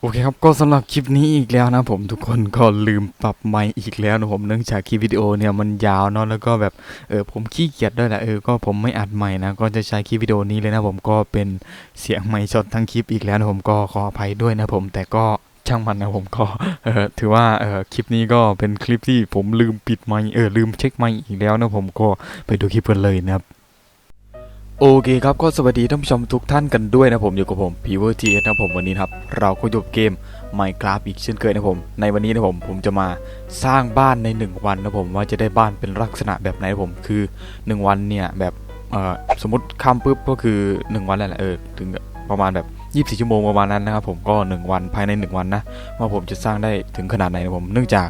โอเคครับก็สำหรับคลิปนี้อีกแล้วนะผมทุกคนก็ลืมปรับไมค์อีกแล้วนะผมเนื่องจากคลิปวิดีโอเนี่ยมันยาวเนาะแล้วก็แบบเออผมขี้เกียจด้วยแหละเออก็ผมไม่อัดใหม่นะก็จะใช้คลิปวิดีโอนี้เลยนะผมก็เป็นเสียงไมค์สดทั้งคลิปอีกแล้วนะผมก็ขออภัยด้วยนะผมแต่ก็ช่างมันนะผมก็เออถือว่าเออคลิปนี้ก็เป็นคลิปที่ผมลืมปิดไมค์เออลืมเช็คไมค์อีกแล้วนะผมก็ไปดูคลิปกันเลยนะครับ โอเคครับก็สวัสดีท่านผู้ชมทุกท่านกันด้วยนะผมอยู่กับผม p ีเวอร์ทีนะผมวันนี้ครับเราก็อยู่กับเกม Minecraft อีกเช่นเคยนะผม ในวันนี้นะผมผมจะมาสร้างบ้านใน 1 วันนะผมว่าจะได้บ้านเป็นลักษณะแบบไหนนผม คือ 1 วันเนี่ยแบบเอ่อสมมติข้ามปุ๊บก็คือ 1 วันแหละเออถึงประมาณแบบ24ชั่วโมงประมาณนั้นนะครับผมก็ 1 วันภายใน 1 วันนะว่าผมจะสร้างได้ถึงขนาดไหนนะผมเนื่องจาก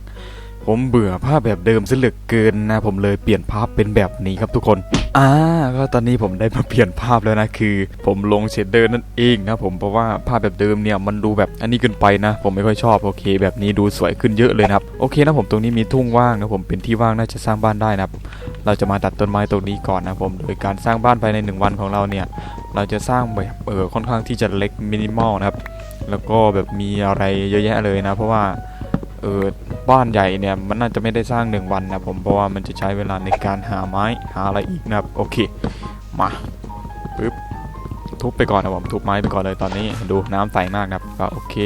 ผมเบื่อภาพแบบเดิมซะเหลือเกินนะ ผมเลยเปลี่ยนภาพเป็นแบบนี้ครับทุกคนอ่าก็ตอนนี้ผมได้มาเปลี่ยนภาพแล้วนะคือ ผมลงเชดเดอร์นั่นเองนะผมเพราะว่าภาพแบบเดิมเนี่ยมันดูแบบอันนี้เกินไปนะ ผมไม่ค่อยชอบโอเค แบบนี้ดูสวยขึ้นเยอะเลยนะครับโอเคนะผมตรงนี้มีทุ่งว่างนะผมเป็นที่ว่างน่าจะสร้างบ้านได้นะครับเราจะมาตัดต้นไม้ตรงนี้ก่อนนะผมโดยการสร้างบ้านภายในหนึ่งวันของเราเนี่ยเราจะสร้างแบบเออค่อนข้างที่จะเล็กมินิมอลนะครับแล้วก็แบบมีอะไรเยอะแยะเลยนะ เพราะว่าเออ บ้านใหญ่เนี่ยมันน่าจะไม่ได้สร้างหนึ่งวันนะผมเพราะว่ามันจะใช้เวลาในการหาไม้หาอะไรอีกนะครับโอเคมาปึ๊บทุบไปก่อนนะผมทุบไม้ไปก่อนเลยตอนนี้ดูน้ำใสมากนะครับก็โอเค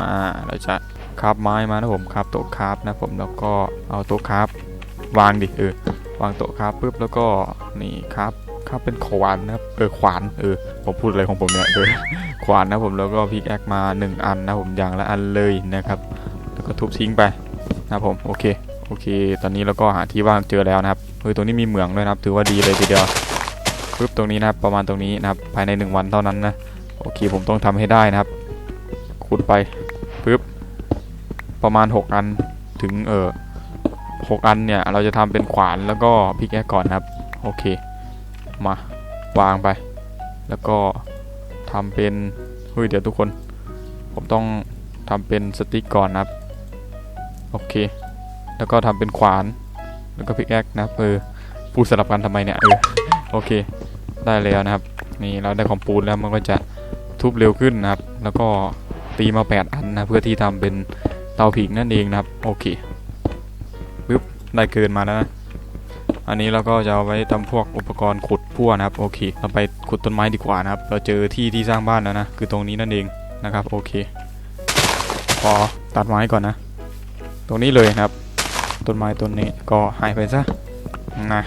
มาเราจะคาบไม้มานะผมคาบโต๊ะคาบนะผมแล้วก็เอาโต๊ะคาบวางดิเออวางโต๊ะคาบปุ๊บแล้วก็นี่ครับครับเป็นขวานนะครับเออขวานเออผมพูดอะไรของผมเนี่ยเออขวานนะผมแล้วก็พิกแอคมาหนึ่งอันนะผมอย่างละอันเลยนะครับ แล้วก็ทุบทิ้งไป นะครับผมโอเคโอเค ตอนนี้เราก็หาที่ว่างเจอแล้วนะครับเฮ้ยตรงนี้มีเหมืองด้วยนะครับ ถือว่าดีเลยทีเดียวปึ๊บตรงนี้นะครับประมาณตรงนี้นะครับภายใน 1 วันเท่านั้นนะโอเคผมต้องทำให้ได้นะครับขุดไปปึ๊บประมาณ 6 อันถึงเออหกอันเนี่ยเราจะทำเป็นขวานแล้วก็พิกแอก่อนนะครับโอเคมาวางไป แล้วก็ทำเป็นเฮ้ยเดี๋ยวทุกคน ผมต้องทำเป็นสติ๊กก่อนนะครับ โอเค แล้วก็ทำเป็นขวาน แล้วก็พิกแอคนะครับ เออพูสลับกันทำไมเนี่ย เออ โอเค ได้แล้วนะครับ นี่เราได้คอมปูนแล้วมันก็จะทุบเร็วขึ้นนะครับ แล้วก็ตีมา 8 อันนะ เพื่อที่ทำเป็นเตาผิงนั่นเองนะครับ โอเคปึ๊บ ได้เกินมาแล้วนะ อันนี้เราก็จะเอาไว้ทำพวกอุปกรณ์ขุดพั่วนะครับ โอเค เราไปขุดต้นไม้ดีกว่านะครับ เราเจอที่ที่สร้างบ้านแล้วนะ คือตรงนี้นั่นเองนะครับ โอเค ขอตัดไม้ก่อนนะ ตรงนี้เลยนะครับ ต้นไม้ต้นนี้ก็หายไปซะนะ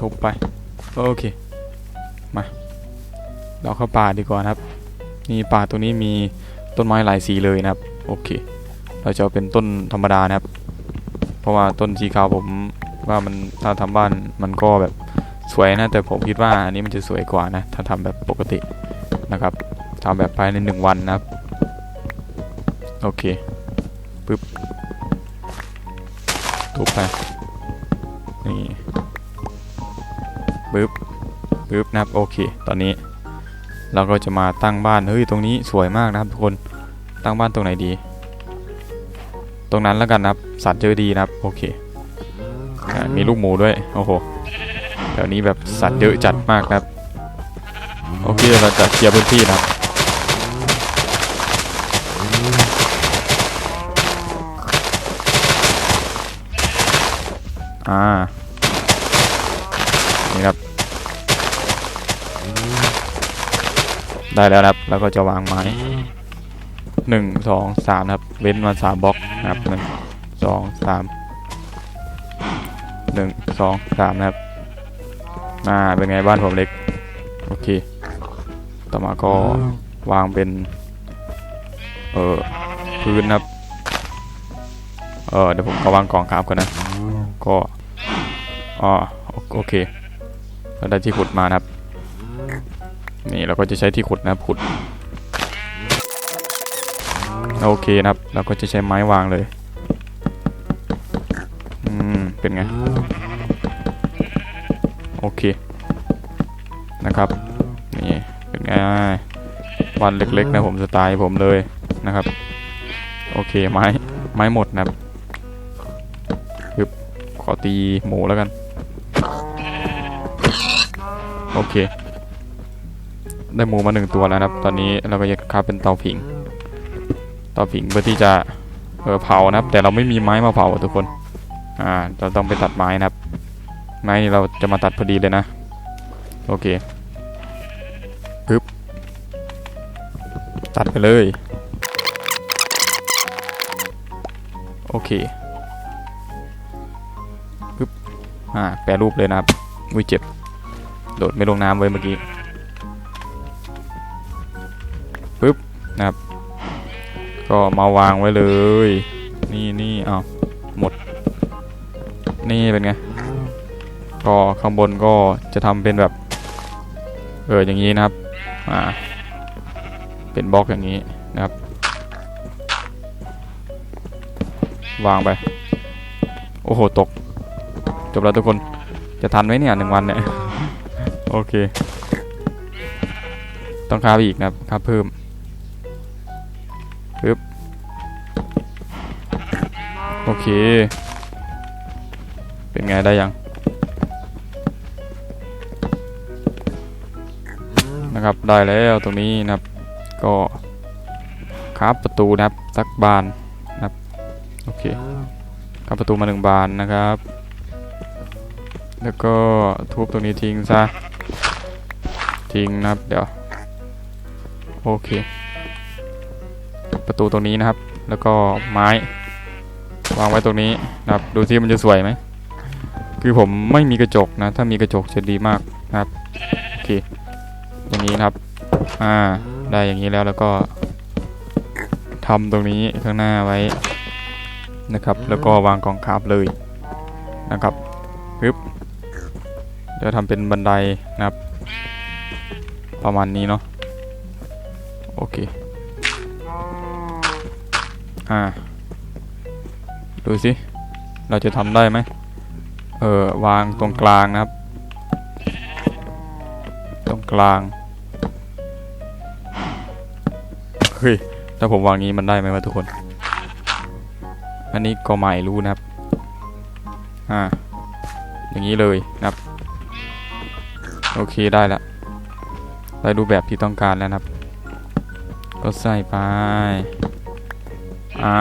ทุบไปโอเคมาเราเข้าป่าดีกว่านะครับ นี่ป่าตรงนี้มีต้นไม้หลายสีเลยนะครับ โอเค เราจะเป็นต้นธรรมดานะครับ เพราะว่าต้นสีขาวผมว่ามันถ้าทำบ้านมันก็แบบสวยนะ แต่ผมคิดว่าอันนี้มันจะสวยกว่านะ ถ้าทำแบบปกตินะครับทำแบบภายในหนึ่งวันนะครับ โอเคปึ๊บ ทุบไป นี่ปึ๊บปึ๊บนะครับ โอเค ตอนนี้ เราก็จะมาตั้งบ้าน เฮ้ย ตรงนี้สวยมากนะครับทุกคน ตั้งบ้านตรงไหนดี ตรงนั้นแล้วกันนะครับ สัตว์เยอะดีนะครับ โอเคอมีลูกหมูด้วย โอ้โห แถวนี้แบบสัตว์เยอะจัดมากนะครับ โอเค เราจะเคลียร์พื้นที่นะครับ อ่า นี่ครับ ได้แล้วครับ แล้วก็จะวางไม้หนึ่งสองสามครับ เว้นมาสามบล็อกนะครับหนึ่งสองสามหนึ่งสองสามนะครับ อ่า เป็นไงบ้านผมเล็ก โอเค ต่อมาก็วางเป็น เออพื้นครับ เออเดี๋ยวผมก็วางกล่องครับก่อนนะ ก็ อ๋อโอเค เราได้ที่ขุดมานะครับ นี่เราก็จะใช้ที่ขุดนะครับขุด โอเคนะครับ เราก็จะใช้ไม้วางเลย อืม เป็นไง โอเค นะครับ นี่ เป็นไงวันเล็กๆนะผมสไตล์ผมเลยนะครับ โอเคไม้ไม้หมดนะครับปึ๊บขอตีหมูแล้วกัน โอเค ได้หมูมาหนึ่งตัวแล้วนะครับ ตอนนี้เราก็จะคาบเป็นเตาผิง เตาผิงเพื่อที่จะเออเผานะครับ แต่เราไม่มีไม้มาเผาทุกคน อ่า เราต้องไปตัดไม้นะครับ ไม้นี่เราจะมาตัดพอดีเลยนะ โอเคปึ๊บ ตัดไปเลย โอเคปึ๊บ อ่า แปรรูปเลยนะครับอุ้ยเจ็บ โดดไม่ลงน้ำไว้เมื่อกี้ปึ๊บนะครับ ก็มาวางไว้เลย นี่นี่เอาหมด นี่เป็นไง ก็ข้างบนก็จะทำเป็นแบบ เอออย่างนี้นะครับ อ่า เป็นบล็อกอย่างนี้นะครับ วางไป โอ้โห ตก จบแล้วทุกคน จะทันไหมเนี่ยหนึ่งวันเนี่ย โอเค ต้องคาบอีกนะครับคาบเพิ่มปึ๊บโอเค เป็นไงได้ยัง นะครับได้แล้วตรงนี้นะครับ ก็คาบประตูนะครับสักบานนะครับโอเคคาบประตูมาหนึ่งบานนะครับ แล้วก็ทุบตรงนี้ทิ้งซะ ทิ้งนะครับ เดี๋ยว โอเค ประตูตรงนี้นะครับ แล้วก็ไม้ วางไว้ตรงนี้นะครับ ดูที่มันจะสวยไหม คือผมไม่มีกระจกนะ ถ้ามีกระจกจะดีมากนะครับ โอเค อย่างนี้นะครับ อ่า ได้อย่างนี้แล้วแล้วก็ทำตรงนี้ข้างหน้าไว้นะครับ แล้วก็วางกองคาบเลยนะครับปึ๊บเดี๋ยวทำเป็นบันไดนะครับ ประมาณนี้เนาะโอเคอ่าดูสิเราจะทำได้ไหมเออวางตรงกลางนะครับ ตรงกลางเฮ้ยถ้าผมวางงี้มันได้ไหมวะทุกคน อันนี้ก็ไม่รู้นะครับอ่าอย่างนี้เลยนะครับ โอเคได้แล้ว ได้รูปแบบที่ต้องการแล้วนะครับ ก็ใส่ไป อ่า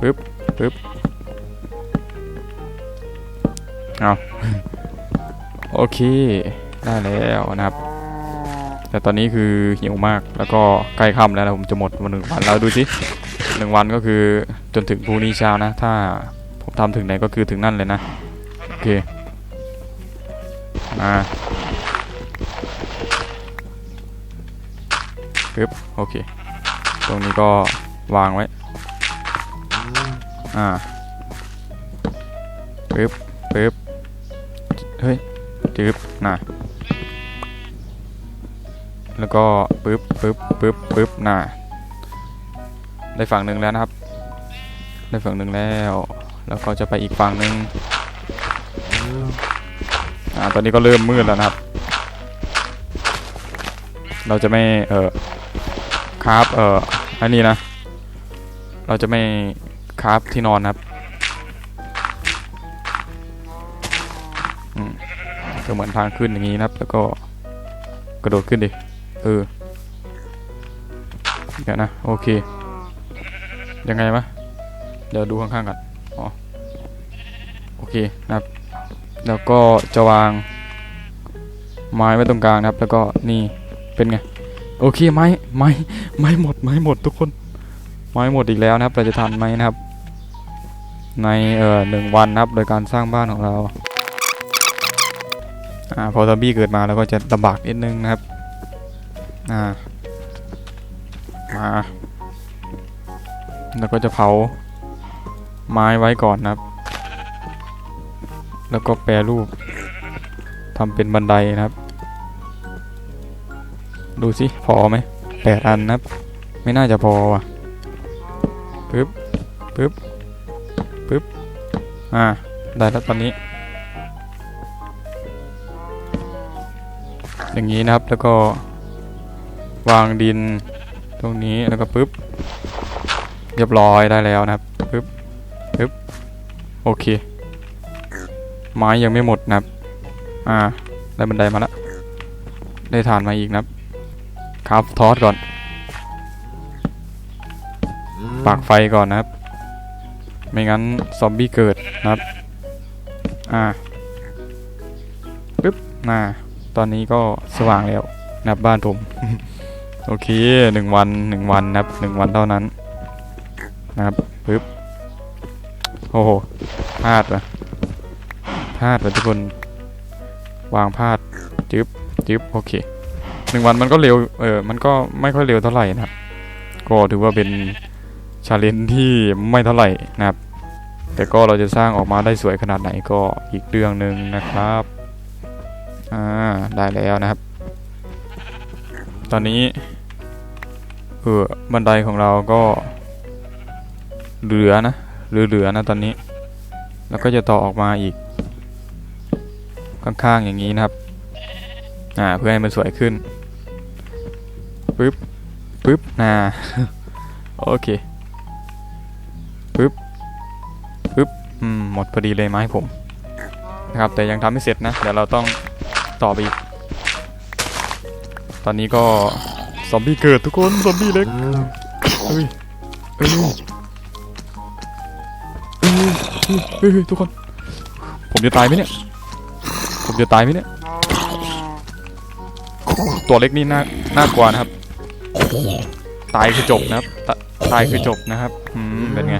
ปึ๊บปึ๊บเอาโอเค ได้แล้วนะครับ แต่ตอนนี้คือหิวมากแล้วก็ใกล้ค่ำแล้วนะผมจะหมดวันหนึ่งวันแล้วดูสิหนึ่งวันก็คือจนถึงพรุ่งนี้เช้านะ ถ้าผมทำถึงไหนก็คือถึงนั่นเลยนะ โอเคมา ปึ๊บโอเค ตรงนี้ก็วางไว้ อ่าปึ๊บปึ๊บเฮ้ยจึ๊บน่ะแล้วก็ปึ๊บปึ๊บปึ๊บปึ๊บน่ะได้ฝั่งหนึ่งแล้วนะครับ ได้ฝั่งหนึ่งแล้ว แล้วก็จะไปอีกฝั่งหนึ่งอ่าตอนนี้ก็เริ่มมืดแล้วนะครับ เราจะไม่เออ คราฟเอ่ออันนี้นะ เราจะไม่คราฟที่นอนครับอืมก็เหมือนทางขึ้นอย่างนี้นะครับ แล้วก็กระโดดขึ้นดิ เออ เดี๋ยวนะ โอเค ยังไงวะ เดี๋ยวดูข้างๆกันอ๋อ โอเคนะครับ แล้วก็จะวางไม้ไว้ตรงกลางนะครับ แล้วก็นี่เป็นไง โอเคไม้ไม้ไม้หมดไม้หมดทุกคนไม้หมดอีกแล้วนะครับ เราจะทันไหมนะครับ ในเอ่อหนึ่งวันนะครับ โดยการสร้างบ้านของเราอ่าพอซอมบี้เกิดมาแล้วก็จะลำบากนิดนึงนะครับอ่ามาแล้วก็จะเผาไม้ไว้ก่อนนะครับ แล้วก็แปรรูปทำเป็นบันไดนะครับ ดูสิพอไหมแปดอันนะไม่น่าจะพอว่ะปึ๊บปึ๊บปึ๊บอ่าได้แล้วตอนนี้ อย่างนี้นะครับแล้วก็ วางดินตรงนี้แล้วก็ปึ๊บเรียบร้อยได้แล้วนะครับปึ๊บปึ๊บโอเค ไม้ยังไม่หมดนะครับ อ่า ได้บันไดมาแล้วได้ฐานมาอีกนะครับ ครับทอสก่อน ปากไฟก่อนนะครับ ไม่งั้นซอมบี้เกิดนะครับ อ่าปึ๊บมาตอนนี้ก็สว่างแล้วนะครับบ้านผม โอเคหนึ่งวันหนึ่งวันนะครับหนึ่งวันเท่านั้น นะครับปึ๊บโอ้โหพลาดวะพลาดวะทุกคน วางพลาดจึ๊บจึ๊บโอเค หนึ่งวันมันก็เร็ว เออ มันก็ไม่ค่อยเร็วเท่าไหร่นะครับ ก็ถือว่าเป็นชาเลนจ์ที่ไม่เท่าไหร่นะครับ แต่ก็เราจะสร้างออกมาได้สวยขนาดไหนก็อีกเรื่องหนึ่งนะครับ อ่า ได้แล้วนะครับ ตอนนี้เออบันไดของเราก็เหลือนะเหลือเหลือๆนะตอนนี้ แล้วก็จะต่อออกมาอีก ข้างๆอย่างนี้นะครับ อ่า เพื่อให้มันสวยขึ้น ปึ๊บปึ๊บน่าโอเคปึ๊บปึ๊บอืมหมดพอดีเลยไม้ผมนะครับแต่ยังทำไม่เสร็จนะเดี๋ยวเราต้องต่อไปอีก ตอนนี้ก็ซอมบี้เกิดทุกคนซอมบี้เล็กเฮ้ยเฮ้ยเฮ้ยเฮ้ยเฮ้ยเฮ้ยทุกคน ผมจะตายไหมเนี่ย ผมจะตายไหมเนี่ย ตัวเล็กนี่น่าน่ากลัวนะครับ ตายคือจบนะครับตาตายคือจบนะครับอืมเป็นไง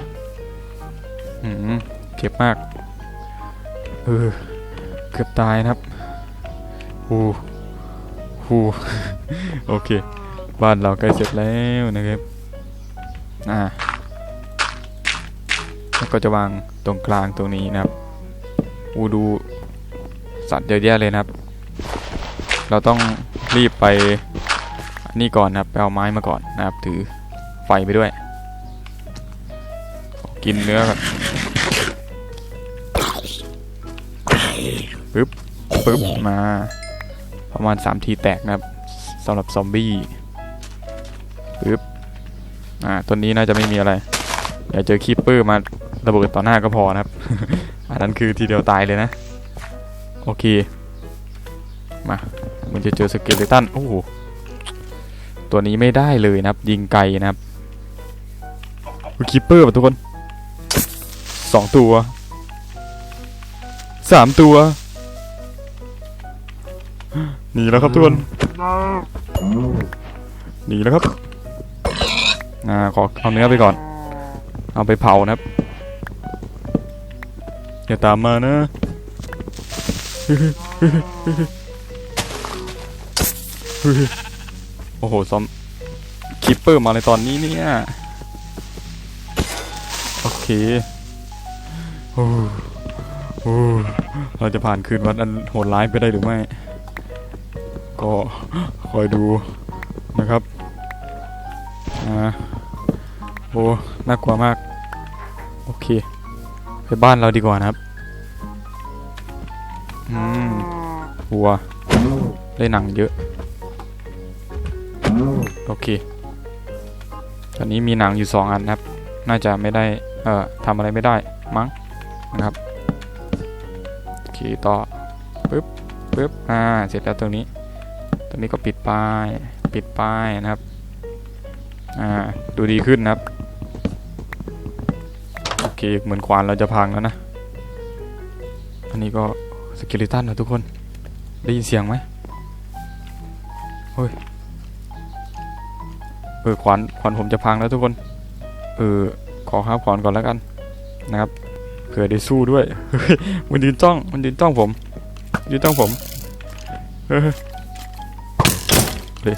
อืมเจ็บมากเออเกือบตายนะครับฮูฮูโอเค บ้านเราใกล้เสร็จแล้วนะครับอ่าแล้วก็จะวางตรงกลางตรงนี้นะครับอูดูสัตว์เยอะแยะเลยนะครับ เราต้องรีบไป นี่ก่อนนะครับไปเอาไม้มาก่อนนะครับถือไฟไปด้วย กินเนื้อก่อนปึ๊บปึ๊บมาประมาณ 3 ทีแตกนะครับสำหรับซอมบี้ปึ๊บอ่าต้นนี้น่าจะไม่มีอะไรอย่าเจอคีปเปอร์มาระเบิดต่อหน้าก็พอนะครับ อันนั้นคือทีเดียวตายเลยนะ โอเค มามันจะเจอสเกเลตันโอ้โห ตัวนี้ไม่ได้เลยนะครับ ยิงไกลนะครับคีปเปอร์ป่ะทุกคนสองตัวสามตัวหนีแล้วครับทุกคนหนีแล้วครับอ่าขอเอาเนื้อไปก่อน เอาไปเผานะครับอย่าตามมานะโอ้โห ซอม คิปเปอร์มาในตอนนี้เนี่ย โอเค โอ้โหเราจะผ่านคืนวันอันโหดร้ายไปได้หรือไม่ ก็คอยดูนะครับอ่าโอ้ น่ากลัวมาก โอเค ไปบ้านเราดีกว่านะครับ อืมวัว ได้หนังเยอะ โอเค ตอนนี้มีหนังอยู่สองอันนะครับ น่าจะไม่ได้ เอ่อทำอะไรไม่ได้มั้งนะครับโอเคต่อปึ๊บปึ๊บอ่าเสร็จแล้วตรงนี้ตรงนี้ก็ปิดป้ายปิดป้ายนะครับอ่าดูดีขึ้นนะครับโอเคเหมือนขวานเราจะพังแล้วนะอันนี้ก็สกิลิตันนะทุกคนได้ยินเสียงไหมเฮ้ย เออขวานขวานผมจะพังแล้วทุกคน เออขอข้าวขวานก่อนแล้วกันนะครับเผื่อได้สู้ด้วยมันยืนจ้องมันยืนจ้องผมยืนจ้องผมเออเลย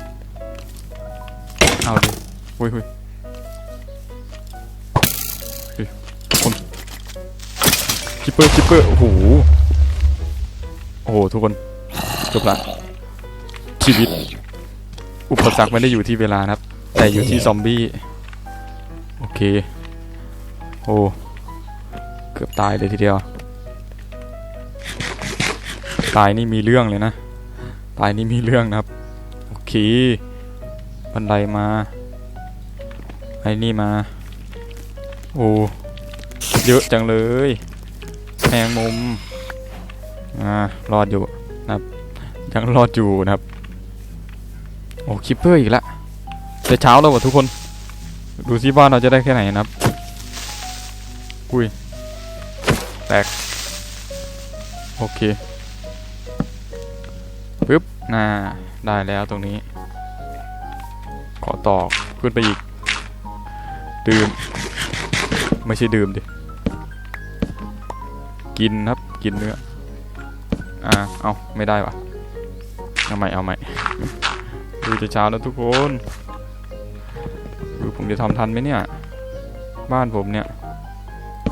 เอาดิเฮ้ยเฮ้ยเฮ้ยคนคิปเปอร์คิปเปอร์โอ้โหโอ้โหทุกคนจบละชีวิต อุปสรรคไม่ได้อยู่ที่เวลานะครับ แต่อยู่ที่ซอมบี้ โอเค โอ้ เกือบตายเลยทีเดียว ตายนี่มีเรื่องเลยนะ ตายนี่มีเรื่องนะครับ โอเค บันไดมา ไอ้นี่มา โอ้ เยอะจังเลยแมงมุม อ่า รอดอยู่นะครับ ยังรอดอยู่นะครับ โอ้ คิปเปอร์อีกแล้ว แต่เช้าแล้วว่ะทุกคน ดูซิบ้านเราจะได้แค่ไหนนะครับอุ้ยแตกโอเคปึ๊บน่าได้แล้วตรงนี้ ขอตอกขึ้นไปอีก ดื่ม ไม่ใช่ดื่มดิ กินครับกินเนื้อ อ่า เอาไม่ได้วะเอาใหม่เอาใหม่ดูจะเช้าแล้วทุกคน ผมจะทำทันไหมเนี่ย บ้านผมเนี่ย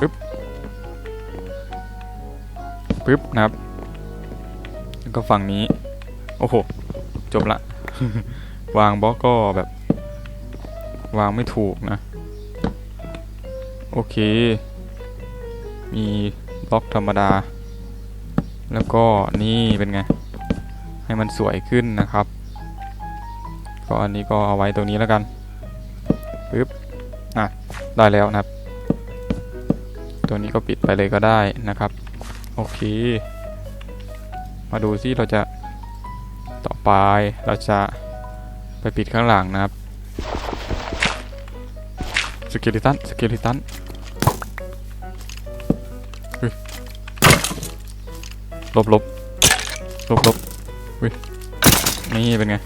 ปึ๊บปึ๊บนะครับ แล้วก็ฝั่งนี้ โอ้โห จบละ วางบล็อกก็แบบ วางไม่ถูกนะ โอเค มีบล็อกธรรมดา แล้วก็นี่เป็นไง ให้มันสวยขึ้นนะครับ ก็อันนี้ก็เอาไว้ตรงนี้แล้วกันปึ๊บ อะได้แล้วนะครับ ตัวนี้ก็ปิดไปเลยก็ได้นะครับ โอเค มาดูซิเราจะต่อไปเราจะไปปิดข้างหลังนะครับสเกลิตันสเกลิตันหลบหลบหลบหลบนี่เป็นไง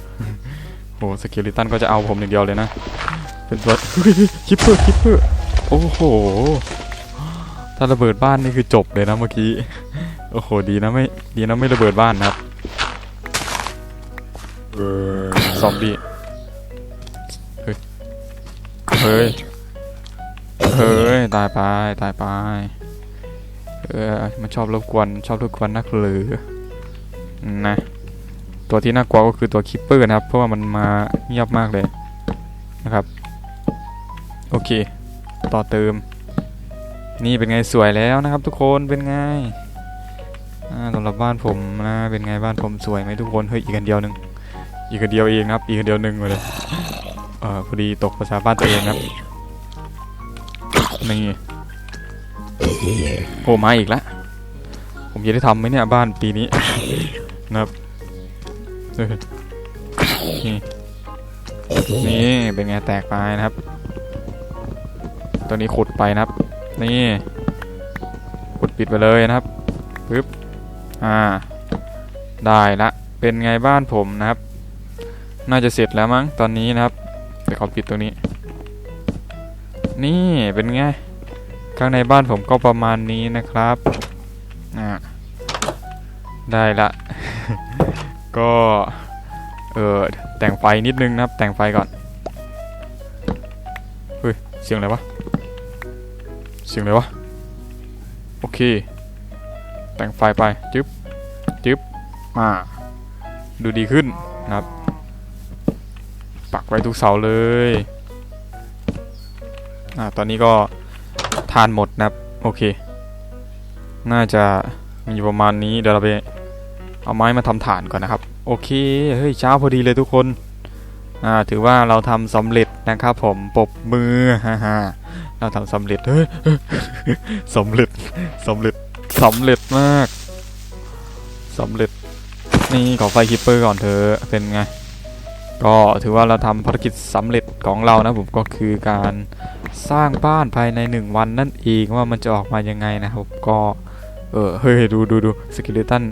โหสเกลิตันก็จะเอาผมอย่างเดียวเลยนะ เป็นตัวเฮ้ยคิปเปอร์คิปเปอร์โอ้โห ถ้าระเบิดบ้านนี่คือจบเลยนะเมื่อกี้ โอ้โห ดีนะไม่ ดีนะไม่ระเบิดบ้านนะครับซอมบี้ เฮ้ย เฮ้ย เฮ้ย ตายไป ตายไป เออ มันชอบรบกวน ชอบรบกวนนักหรือนะ ตัวที่น่ากลัวก็คือตัวคิปเปอร์นะครับ เพราะว่ามันมาเงียบมากเลยนะครับ เค ต่อเติม นี่เป็นไงสวยแล้วนะครับ ทุกคนเป็นไงสำหรับบ้านผมนะเป็นไงบ้านผมสวยไหมทุกคนเฮ้ยอีกอันเดียวหนึ่งอีกอันเดียวเองครับ อีกอันเดียวหนึ่งเลยเออพอดีตกภาษาบ้านตัวเองครับนี่โอ้มาอีกแล้วผมจะได้ทำไหมเนี่ยบ้านปีนี้นะครับนี่นี่เป็นไงแตกไปนะครับ ตัวนี้ขุดไปนะครับ นี่ขุดปิดไปเลยนะครับปึ๊บอ่า ได้ละเป็นไงบ้านผมนะครับ น่าจะเสร็จแล้วมั้งตอนนี้นะครับเดี๋ยวขอปิดตรงนี้ นี่เป็นไงข้างในบ้านผมก็ประมาณนี้นะครับอ่าได้ละ ก็เออแต่งไฟนิดนึงนะครับ แต่งไฟก่อนเฮ้ยเสียงอะไรวะ เสียงอะไรวะ โอเค แต่งไฟไปจึ๊บจึ๊บมา ดูดีขึ้นนะครับ ปักไว้ทุกเสาเลยอ่าตอนนี้ก็ทานหมดนะครับ โอเค น่าจะมีประมาณนี้เดี๋ยวเราไปเอาไม้มาทำฐานก่อนนะครับ โอเค เฮ้ยเช้าพอดีเลยทุกคน อ่า ถือว่าเราทำสำเร็จนะครับผมปบมือ ฮ่าฮ่า เราทำสำเร็จเฮ้ยสำเร็จสำเร็จสำเร็จมากสำเร็จ นี่ขอไฟคิปเปอร์ก่อนเถอะเป็นไง ก็ถือว่าเราทำภารกิจสำเร็จของเรานะผมก็คือการสร้างบ้านภายในหนึ่งวันนั่นเองว่ามันจะออกมายังไงนะครับก็เออเฮ้ยดูดูดูสกิเลตัน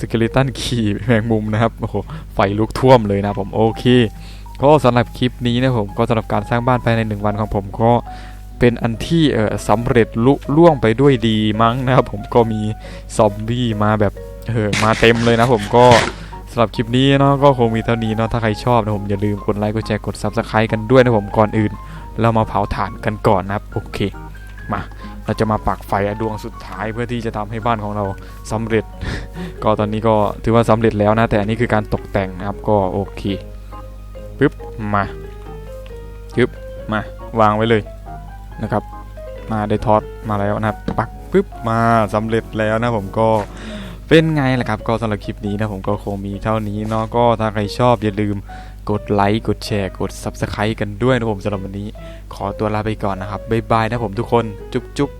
สกิเลตันขี่แมงมุมนะครับโอ้โหไฟลุกท่วมเลยนะผมโอเคก็สำหรับคลิปนี้นะผมก็สำหรับการสร้างบ้านภายในหนึ่งวันของผมก็ เป็นอันที่เออสำเร็จลุล่วงไปด้วยดีมั้งนะครับผมก็มีซอมบี้มาแบบเออมาเต็มเลยนะผมก็สำหรับคลิปนี้เนาะก็คงมีเท่านี้เนาะถ้าใครชอบนะผมอย่าลืมกดไลค์กดแชร์กด Subscribe กันด้วยนะผมก่อนอื่น เรามาเผาถ่านกันก่อนนะครับโอเคมาเราจะมาปักไฟดวงสุดท้ายเพื่อที่จะทำให้บ้านของเราสำเร็จ ก็ตอนนี้ก็ถือว่าสำเร็จแล้วนะ แต่อันนี้คือการตกแต่งนะครับก็โอเคปึ๊บมาปึ๊บมาวางไว้เลย นะครับมาได้ทอดมาแล้วนะครับปักปึ๊บมาสำเร็จแล้วนะผมก็เป็นไงล่ะครับ ก็สำหรับคลิปนี้นะผมก็คงมีเท่านี้เนาะก็ถ้าใครชอบอย่าลืมกดไลค์กดแชร์กด Subscribe กันด้วยนะผมสำหรับวันนี้ ขอตัวลาไปก่อนนะครับบ๊ายบายนะผมทุกคนจุ๊บจุ๊บ